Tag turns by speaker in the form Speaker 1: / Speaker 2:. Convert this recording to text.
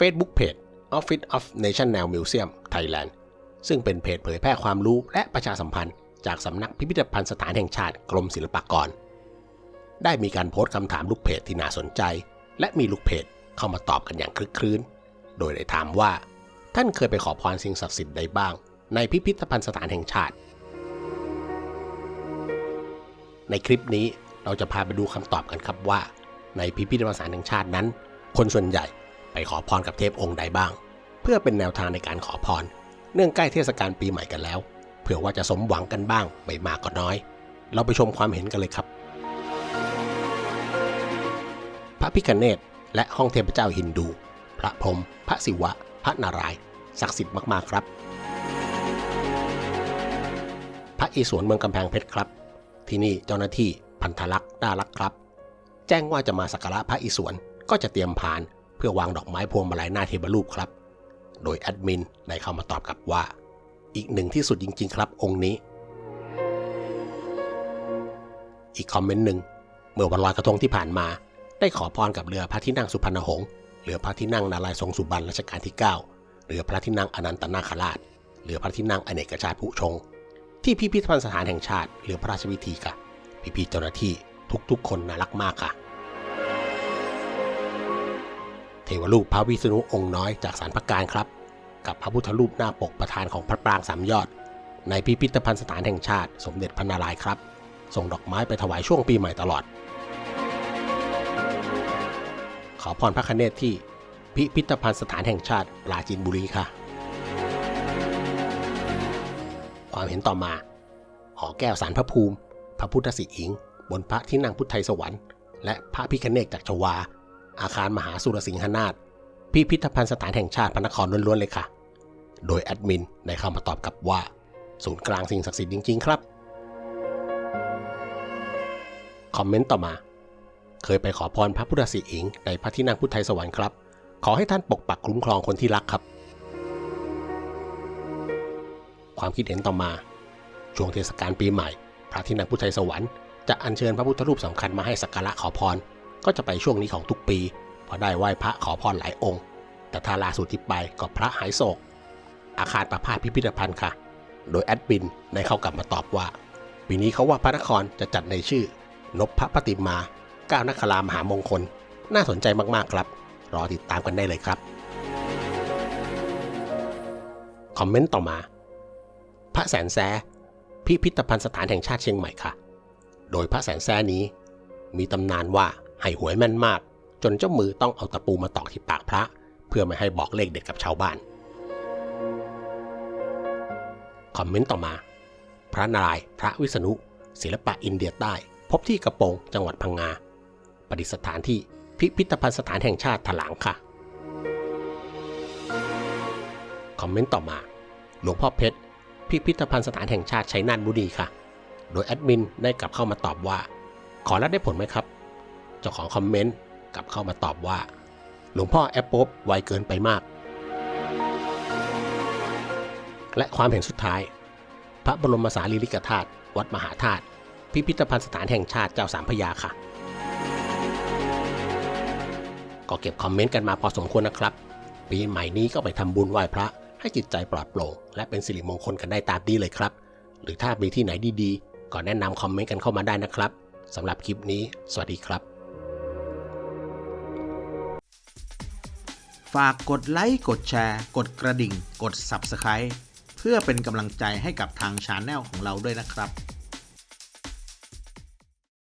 Speaker 1: Facebook Page Office of National Museum Thailand ซึ่งเป็นเพจเผยแพร่ความรู้และประชาสัมพันธ์ จากสำนักพิพิธภัณฑ์สถานแห่งชาติกรมศิลปากร ได้มีการโพสต์คำถามลูกเพจที่น่าสนใจ และมีลูกเพจเข้ามาตอบกันอย่างคลึกครื้น โดยได้ถามว่า ท่านเคยไปขอพรสิ่งศักดิ์สิทธิ์ใดบ้าง ในพิพิธภัณฑ์สถานแห่งชาติ ในคลิปนี้เราจะพาไปดูคำตอบกันครับว่า ในพิพิธภัณฑ์สถานแห่งชาตินั้น คนส่วนใหญ่ ไปขอพรกับเทพองค์ใดบ้าง เพื่อเป็นแนวทางในการขอพร เนื่องใกล้เทศกาลปีใหม่กันแล้ว เผื่อว่าจะสมหวังกันบ้างไม่มากก็น้อย เราไปชมความเห็นกันเลยครับ พระพิคเนตและห้องเทพเจ้าฮินดู พระพรหมพระศิวะ พระนารายณ์ศักดิ์สิทธิ์มากๆครับ พระอิศวรเมืองกำแพงเพชรครับ ที่นี่เจ้าหน้าที่พันธลักษณ์น่ารักครับ แจ้งว่าจะมาสักการะพระอิศวรก็จะเตรียมพาน เพื่อวางดอกไม้พวงมาลัยหน้าเทวรูปครับ โดยแอดมินได้เข้ามาตอบกลับว่า อีกหนึ่งที่สุดจริง ๆ ครับ องค์นี้ อีกคอมเมนต์หนึ่งเมื่อวันลอยกระทงที่ผ่านมา ได้ขอพรกับเรือพระที่นั่งสุพรรณหงษ์เรือพระที่นั่งนารายทรงสุบรรณรัชกาลที่ 9 เรือพระที่นั่งอนันตนาคราชเรือพระที่นั่งอเนกชาติผู้ชง ที่พิพิธภัณฑ์สถานแห่งชาติเรือพระราชวิธีค่ะพี่ๆเจ้าหน้าที่ทุกๆ คนน่ารักมากค่ะ ทวรูปพระวิษณุองค์น้อยจากสารพระการครับ กับพระพุทธรูปหน้าปกประธานของพระปรางสามยอด ในพิพิธภัณฑ์สถานแห่งชาติ สมเด็จพระนารายณ์ครับ ส่งดอกไม้ไปถวายช่วงปีใหม่ตลอด ขอพรพระคเนศที่พิพิธภัณฑ์สถานแห่งชาติปราจีนบุรีค่ะ ความเห็นต่อมาหอแก้วสารพระภูมิ พระพุทธสิหิง บนพระที่นั่งพุทธไทยสวรรค์ และพระพิคเนศจากชวา อาคารมหาสุรสิงหนาถพิพิธภัณฑ์สถานแห่งชาติพระนครล้วนๆเลยค่ะ โดยแอดมินได้เข้ามาตอบกลับว่า ศูนย์กลางสิ่งศักดิ์สิทธิ์จริง ๆ ครับ คอมเมนต์ต่อมา เคยไปขอพรพระพุทธสิหิงค์ในพระที่นั่งพุทธไทยสวรรค์ครับ ขอให้ท่านปกปักคุ้มครองคนที่รักครับ ความคิดเห็นต่อมา ช่วงเทศกาลปีใหม่ พระที่นั่งพุทธไทยสวรรค์จะอัญเชิญพระพุทธรูปสำคัญมาให้สักการะขอพร ก็จะไปช่วงนี้ของทุกปีเพราะได้ไหว้พระขอพรหลายองค์ แต่ถ้าล่าสุดที่ไปก็พระหายโศก อาคารประพาสพิพิธภัณฑ์ค่ะ โดยแอดบินได้เข้ากลับมาตอบว่า ปีนี้เขาว่าพระนครจะจัดในชื่อนพพระปฏิมาก้าวนครามหามงคล น่าสนใจมากๆครับ รอติดตามกันได้เลยครับ คอมเมนต์ต่อมา พระแสนแซพิพิธภัณฑ์สถานแห่งชาติเชียงใหม่ค่ะ โดยพระแสนแซนี้ มีตำนานว่า ให้หวยแม่นมาก จนเจ้ามือต้องเอาตะปูมาตอกที่ปากพระ เพื่อไม่ให้บอกเลขเด็ดกับชาวบ้าน คอมเมนต์ต่อมา พระนารายณ์พระวิษณุ ศิลปะอินเดียใต้ พบที่กระโปรงจังหวัดพังงาประดิษฐานที่พิพิธภัณฑ์สถานแห่งชาติถลางค่ะ คอมเมนต์ต่อมา หลวงพ่อเพชร พิพิธภัณฑ์สถานแห่งชาติชัยนาทบุรีค่ะ โดยแอดมินได้กลับเข้ามาตอบว่า ขอรับได้ผลไหมครับ เจ้าของคอมเมนต์กลับเข้ามาตอบว่า หลวงพ่อแอปโป๊บไวเกินไปมาก และความเห็นสุดท้าย พระบรมสารีริกธาตุวัดมหาธาตุพิพิธภัณฑ์สถานแห่งชาติเจ้าสามพยาค่ะ ก็เก็บคอมเมนต์กันมาพอสมควรนะครับ ปีใหม่นี้ก็ไปทำบุญไหว้พระให้จิตใจปลอดโปร่งและเป็นสิริมงคลกันได้ตามดีเลยครับ หรือถ้ามีที่ไหนดีๆ ก็แนะนำคอมเมนต์กันเข้ามาได้นะครับสำหรับคลิปนี้ สวัสดีครับ
Speaker 2: ฝากกดไลค์กดแชร์ กดกระดิ่ง กด Subscribe เพื่อเป็นกำลังใจให้กับทางชาแนลของเราด้วยนะครับ